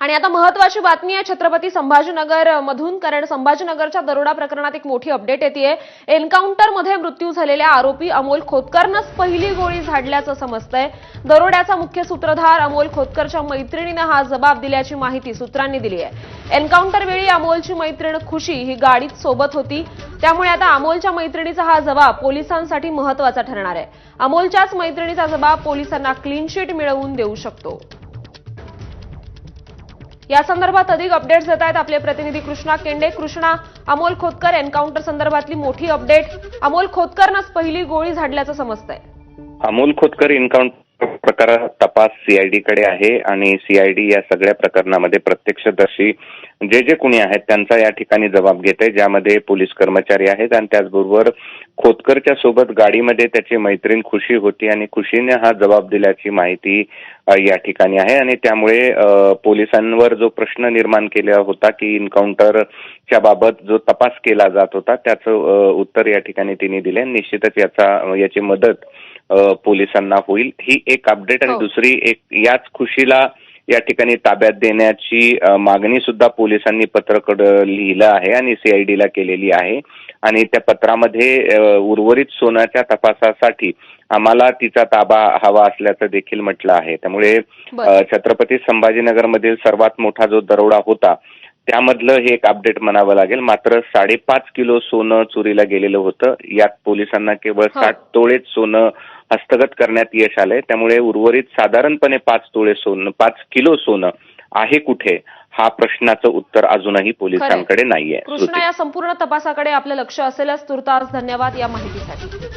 आणि आता महत्वाची बातमी आहे छत्रपती संभाजीनगर मधून कारण संभाजीनगरच्या दरोडा प्रकरणात एक मोठी अपडेट येते एन्काउंटरमध्ये मृत्यू झालेल्या आरोपी अमोल खोतकरनंच पहिली गोळी झाडल्याचं समजतंय. दरोड्याचा मुख्य सूत्रधार अमोल खोतकरच्या मैत्रिणीनं हा जबाब दिल्याची माहिती सूत्रांनी दिली आहे. एन्काउंटर वेळी अमोलची मैत्रीण खुशी ही गाडीत सोबत होती. त्यामुळे आता अमोलच्या मैत्रिणीचा हा जबाब पोलिसांसाठी महत्त्वाचा ठरणार आहे. अमोलच्याच मैत्रिणीचा जबाब पोलिसांना क्लीन शीट मिळवून देऊ शकतो. या संदर्भात अधिक अपडेट्स देत आहेत आपले प्रतिनिधी कृष्णा केंडे. कृष्णा अमोल खोतकर एन्काउंटर संदर्भातली मोठी अपडेट अमोल खोतकरनंच पहिली गोळी झाडल्याचं समजतंय. अमोल खोतकर एन्काउंटर प्रकार तपास सीआयडी कडे आहे आणि सीआयडी या सगळ्या प्रकरणामध्ये प्रत्यक्षदर्शी जे जे कोणी आहेत त्यांचा या ठिकाणी जबाब घेत आहे ज्यामध्ये पोलीस कर्मचारी आहेत आणि त्याचबरोबर खोतकरच्या सोबत गाडीमध्ये त्याची मैत्रीण खुशी होती आणि खुशीने हा जबाब दिल्याची माहिती या ठिकाणी आहे. आणि त्यामुळे पोलिसांवर जो प्रश्न निर्माण केला होता की इन्काउंटरच्या बाबत जो तपास केला जात होता त्याचं उत्तर या ठिकाणी तिने दिले निश्चितच याचा याची मदत पोलिसांना होईल. ही एक अपडेट आणि हो. दुसरी एक याच खुशीला या ठिकाणी ताब्यात देण्याची मागणी सुद्धा पोलिसांनी पत्रकड लिहिलं आहे आणि सीआयडीला केलेली आहे. आणि त्या पत्रामध्ये उर्वरित सोन्याच्या तपासासाठी आम्हाला तिचा ताबा हवा असल्याचं देखील म्हटलं आहे. त्यामुळे छत्रपती संभाजीनगरमधील सर्वात मोठा जो दरोडा होता त्यामधलं हे एक अपडेट म्हणावं लागेल. मात्र साडेपाच किलो सोनं चोरीला गेलेलं होतं. यात पोलिसांना केवळ हो. साठ तोळेच सोनं हस्तगत करण्यात यश आलंय. त्यामुळे उर्वरित साधारणपणे पाच तोळे सोनं पाच किलो सोनं आहे कुठे? हा प्रश्नाचं उत्तर अजूनही पोलिसांकडे नाहीये. कृष्णा या संपूर्ण तपासाकडे आपलं लक्ष असेलच. तुर्तास धन्यवाद या माहितीसाठी.